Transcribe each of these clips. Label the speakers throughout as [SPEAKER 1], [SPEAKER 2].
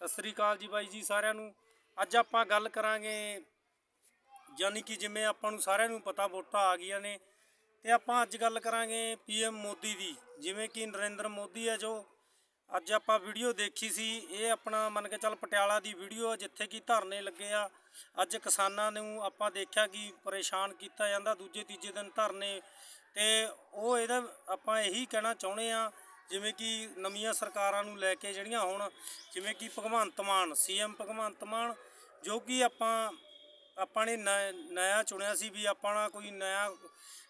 [SPEAKER 1] ਸਤਿ ਸ੍ਰੀ ਅਕਾਲ ਜੀ ਬਾਈ ਜੀ ਸਾਰਿਆਂ ਨੂੰ। ਅੱਜ ਆਪਾਂ ਗੱਲ ਕਰਾਂਗੇ ਯਾਨੀ ਕਿ ਜਿਵੇਂ ਆਪਾਂ ਨੂੰ ਸਾਰਿਆਂ ਨੂੰ ਪਤਾ ਵੋਟਾਂ ਆ ਗਈਆਂ ਨੇ, ਤੇ ਆਪਾਂ ਅੱਜ ਗੱਲ ਕਰਾਂਗੇ ਪੀਐਮ ਮੋਦੀ ਦੀ, ਜਿਵੇਂ ਕਿ ਨਰਿੰਦਰ ਮੋਦੀ ਹੈ ਜੋ ਅੱਜ ਆਪਾਂ ਵੀਡੀਓ ਦੇਖੀ ਸੀ, ਇਹ ਆਪਣਾ ਮੰਨ ਕੇ ਚੱਲ ਪਟਿਆਲਾ ਦੀ ਵੀਡੀਓ ਜਿੱਥੇ ਕਿ ਧਰਨੇ ਲੱਗੇ ਆ। ਅੱਜ ਕਿਸਾਨਾਂ ਨੂੰ ਆਪਾਂ ਦੇਖਿਆ ਕਿ ਪਰੇਸ਼ਾਨ ਕੀਤਾ ਜਾਂਦਾ, ਦੂਜੇ ਤੀਜੇ ਦਿਨ ਧਰਨੇ, ਤੇ ਉਹ ਇਹਦਾ ਆਪਾਂ ਇਹੀ ਕਹਿਣਾ ਚਾਹੁੰਦੇ ਆ ਜਿਵੇਂ ਕਿ ਨਵੀਆਂ ਸਰਕਾਰਾਂ ਨੂੰ ਲੈ ਕੇ ਜਿਹੜੀਆਂ ਹੁਣ, ਜਿਵੇਂ ਕਿ ਭਗਵੰਤ ਮਾਨ, ਸੀਐਮ ਭਗਵੰਤ ਮਾਨ, ਜੋ ਕਿ ਆਪਾਂ ਆਪਾਂ ਨੇ ਨਇਆ ਚੁਣਿਆ ਸੀ ਵੀ ਆਪਾਂ ਨਾ ਕੋਈ ਨਇਆ,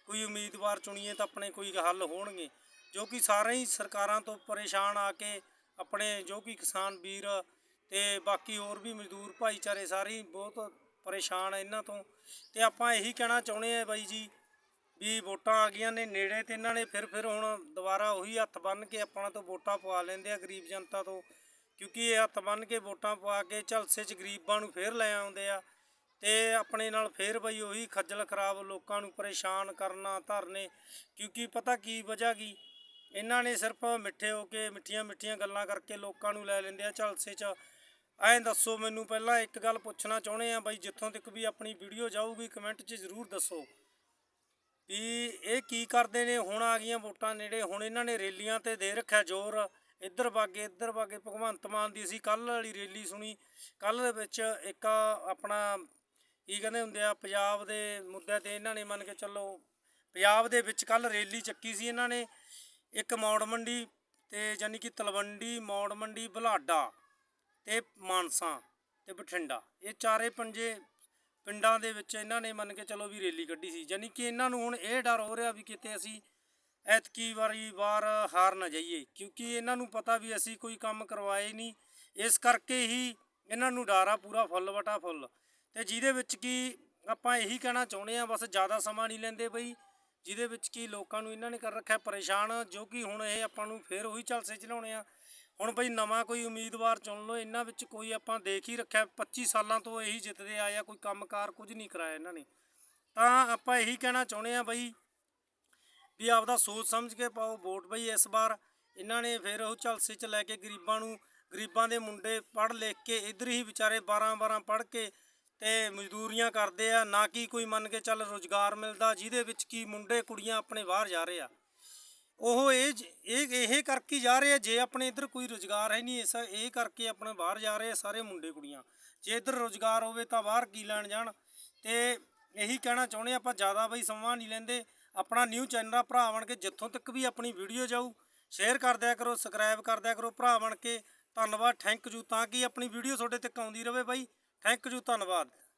[SPEAKER 1] ਕੋਈ ਉਮੀਦਵਾਰ ਚੁਣੀਏ ਤਾਂ ਆਪਣੇ ਕੋਈ ਹੱਲ ਹੋਣਗੇ। ਜੋ ਕਿ ਸਾਰੇ ਹੀ ਸਰਕਾਰਾਂ ਤੋਂ ਪਰੇਸ਼ਾਨ ਆ ਕੇ ਆਪਣੇ ਜੋ ਕਿ ਕਿਸਾਨ ਵੀਰ ਤੇ ਬਾਕੀ ਹੋਰ ਵੀ ਮਜ਼ਦੂਰ ਭਾਈਚਾਰੇ ਸਾਰੇ ਹੀ ਬਹੁਤ ਪਰੇਸ਼ਾਨ ਆ ਇਹਨਾਂ ਤੋਂ। ਤੇ ਆਪਾਂ ਇਹੀ ਕਹਿਣਾ ਚਾਹੁੰਦੇ ਆ ਬਾਈ ਜੀ ਵੀ ਵੋਟਾਂ ਆ ਗਈਆਂ ਨੇ ਨੇੜੇ ਤੇ ਇਹਨਾਂ ਨੇ ਫਿਰ ਫਿਰ ਹੁਣ ਦੁਬਾਰਾ ਉਹੀ ਹੱਥ ਬੰਨ ਕੇ ਆਪਣਾ ਤੋਂ ਵੋਟਾਂ ਪਵਾ ਲੈਂਦੇ ਆ ਗਰੀਬ ਜਨਤਾ ਤੋਂ, ਕਿਉਂਕਿ ਇਹ ਹੱਥ ਬੰਨ ਕੇ ਵੋਟਾਂ ਪਵਾ ਕੇ ਝਲਸੇ 'ਚ ਗਰੀਬਾਂ ਨੂੰ ਫੇਰ ਲੈ ਆਉਂਦੇ ਆ ਤੇ ਆਪਣੇ ਨਾਲ ਫੇਰ ਬਈ ਉਹੀ ਖੱਜਲ ਖਰਾਬ ਲੋਕਾਂ ਨੂੰ ਪਰੇਸ਼ਾਨ ਕਰਨਾ ਧਰਨੇ, ਕਿਉਂਕਿ ਪਤਾ ਕੀ ਵਜ੍ਹਾ ਕੀ? ਇਹਨਾਂ ਨੇ ਸਿਰਫ ਮਿੱਠੇ ਹੋ ਕੇ ਮਿੱਠੀਆਂ ਮਿੱਠੀਆਂ ਗੱਲਾਂ ਕਰਕੇ ਲੋਕਾਂ ਨੂੰ ਲੈ ਲੈਂਦੇ ਆ ਝਲਸੇ 'ਚ। ਐਂ ਦੱਸੋ ਮੈਨੂੰ ਪਹਿਲਾਂ ਇੱਕ ਗੱਲ ਪੁੱਛਣਾ ਚਾਹੁੰਦੇ ਆ ਬਈ ਜਿੱਥੋਂ ਤੱਕ ਵੀ ਆਪਣੀ ਵੀਡੀਓ ਜਾਊਗੀ ਕਮੈਂਟ 'ਚ ਜ਼ਰੂਰ ਦੱਸੋ। ਵੀ ਇਹ ਕੀ ਕਰਦੇ ਨੇ? ਹੁਣ ਆ ਗਈਆਂ ਵੋਟਾਂ ਨੇੜੇ। ਹੁਣ ਇਹਨਾਂ ਨੇ ਰੈਲੀਆਂ ਤੇ ਦੇ ਰੱਖਿਆ ਜ਼ੋਰ। ਇੱਧਰ ਵਾਗੇ ਇੱਧਰ ਵਾਗੇ ਭਗਵੰਤ ਮਾਨ ਦੀ ਅਸੀਂ ਕੱਲ ਵਾਲੀ ਰੈਲੀ ਸੁਣੀ। ਕੱਲ ਦੇ ਵਿੱਚ ਇੱਕ ਆਪਣਾ ਕੀ ਕਹਿੰਦੇ ਹੁੰਦੇ ਆ, ਪੰਜਾਬ ਦੇ ਮੁੱਦੇ ਤੇ ਇਹਨਾਂ ਨੇ ਮੰਨ ਕੇ ਚੱਲੋ, ਪੰਜਾਬ ਦੇ ਵਿੱਚ ਕੱਲ ਰੈਲੀ ਚੱਕੀ ਸੀ ਇਹਨਾਂ ਨੇ। ਇੱਕ ਮੌੜ ਮੰਡੀ ਤੇ ਯਾਨੀ ਕਿ ਤਲਵੰਡੀ, ਮੌੜ ਮੰਡੀ, ਬੁਲਾਡਾ ਤੇ ਮਾਨਸਾ ਤੇ ਬਠਿੰਡਾ। ਇਹ ਚਾਰੇ ਪੰਜੇ ਪਿੰਡਾਂ ਦੇ ਵਿੱਚ ਇਹਨਾਂ ਨੇ ਮੰਨ ਕੇ ਚਲੋ ਵੀ ਰੈਲੀ ਕੱਢੀ ਸੀ ਯਾਨੀ ਕਿ ਇਹਨਾਂ ਨੂੰ ਹੁਣ ਇਹ ਡਰ ਹੋ ਰਿਹਾ ਵੀ ਕਿਤੇ ਅਸੀਂ ਐਤਕੀ ਵਾਰੀ ਵਾਰ ਹਾਰ ਨਾ ਜਾਈਏ, ਕਿਉਂਕਿ ਇਹਨਾਂ ਨੂੰ ਪਤਾ ਵੀ ਅਸੀਂ ਕੋਈ ਕੰਮ ਕਰਵਾਏ ਨਹੀਂ, ਇਸ ਕਰਕੇ ਹੀ ਇਹਨਾਂ ਨੂੰ ਡਰ ਆ ਪੂਰਾ ਫੁੱਲ ਵਟਾ ਫੁੱਲ। ਤੇ ਜਿਹਦੇ ਵਿੱਚ ਕੀ ਆਪਾਂ ਇਹੀ ਕਹਿਣਾ ਚਾਹੁੰਦੇ ਆ ਬਸ ਜ਼ਿਆਦਾ ਸਮਾਂ ਨਹੀਂ ਲੈਂਦੇ ਬਈ, ਜਿਹਦੇ ਵਿੱਚ ਕੀ ਲੋਕਾਂ ਨੂੰ ਇਹਨਾਂ ਨੇ ਕਰ ਰੱਖਿਆ ਪਰੇਸ਼ਾਨ, ਜੋ ਕਿ ਹੁਣ ਇਹ ਆਪਾਂ ਨੂੰ ਫੇਰ ਉਹੀ ਝਲਸੇ ਚਲਾਉਣੇ ਆ। ਹੁਣ ਬਈ ਨਵਾਂ ਕੋਈ ਉਮੀਦਵਾਰ ਚੁਣ ਲਓ, ਇਹਨਾਂ ਵਿੱਚ ਕੋਈ ਆਪਾਂ ਦੇਖ ਹੀ ਰੱਖਿਆ 25 ਸਾਲਾਂ ਤੋਂ ਇਹੀ ਜਿੱਤਦੇ ਆਏ ਆ, ਕੋਈ ਕੰਮਕਾਰ ਕੁਝ ਨਹੀਂ ਕਰਾਇਆ ਇਹਨਾਂ ਨੇ। ਤਾਂ ਆਪਾਂ ਇਹੀ ਕਹਿਣਾ ਚਾਹੁੰਦੇ ਆ ਬਈ ਵੀ ਆਪਦਾ ਸੋਚ ਸਮਝ ਕੇ ਪਾਓ, ਵੋਟ ਬਈ ਇਸ ਵਾਰ ਇਹਨਾਂ ਨੇ ਫਿਰ ਉਹ ਝਲਸੇ ਚ ਲੈ ਕੇ ਗਰੀਬਾਂ ਨੂੰ, ਗਰੀਬਾਂ ਦੇ ਮੁੰਡੇ ਪੜ੍ਹ ਲਿਖ ਕੇ ਇਧਰ ਹੀ ਵਿਚਾਰੇ 12 12 ਪੜ੍ਹ ਕੇ ਤੇ ਮਜ਼ਦੂਰੀਆਂ ਕਰਦੇ ਆ, ਨਾ ਕਿ ਕੋਈ ਮੰਨ ਕੇ ਚੱਲ ਰੋਜ਼ਗਾਰ ਮਿਲਦਾ, ਜਿਹਦੇ ਵਿੱਚ ਕੀ ਮੁੰਡੇ ਕੁੜੀਆਂ ਆਪਣੇ ਬਾਹਰ ਜਾ ਰਹੇ ਆ। ਉਹ ਇਹ ਜ- ਇਹ ਇਹ ਕਰਕੇ ਜਾ ਰਹੇ ਆ, ਜੇ ਆਪਣੇ ਇੱਧਰ ਕੋਈ ਰੋਜ਼ਗਾਰ ਹੈ ਨਹੀਂ, ਇਸ, ਇਹ ਕਰਕੇ ਆਪਣੇ ਬਾਹਰ ਜਾ ਰਹੇ ਆ ਸਾਰੇ ਮੁੰਡੇ ਕੁੜੀਆਂ। ਜੇ ਇੱਧਰ ਰੋਜ਼ਗਾਰ ਹੋਵੇ ਤਾਂ ਬਾਹਰ ਕੀ ਲੈਣ ਜਾਣ? ਤੇ ਇਹੀ ਕਹਿਣਾ ਚਾਹੁੰਦੇ ਆਪਾਂ ਜ਼ਿਆਦਾ ਬਈ ਸਮਾਂ ਨਹੀਂ ਲੈਂਦੇ। ਆਪਣਾ ਨਿਊ ਚੈਨਲ ਆ, ਭਰਾ ਬਣ ਕੇ ਜਿੱਥੋਂ ਤੱਕ ਵੀ ਆਪਣੀ ਵੀਡੀਓ ਜਾਊ ਸ਼ੇਅਰ ਕਰ ਦਿਆ ਕਰੋ ਸਬਸਕ੍ਰਾਈਬ ਕਰ ਦਿਆ ਕਰੋ, ਭਰਾ ਬਣ ਕੇ। ਧੰਨਵਾਦ ਥੈਂਕ ਯੂ ਤਾਂ ਕਿ ਆਪਣੀ ਵੀਡੀਓ ਤੁਹਾਡੇ ਤੱਕ ਆਉਂਦੀ ਰਹੇ ਬਾਈ। ਥੈਂਕ ਯੂ ਧੰਨਵਾਦ।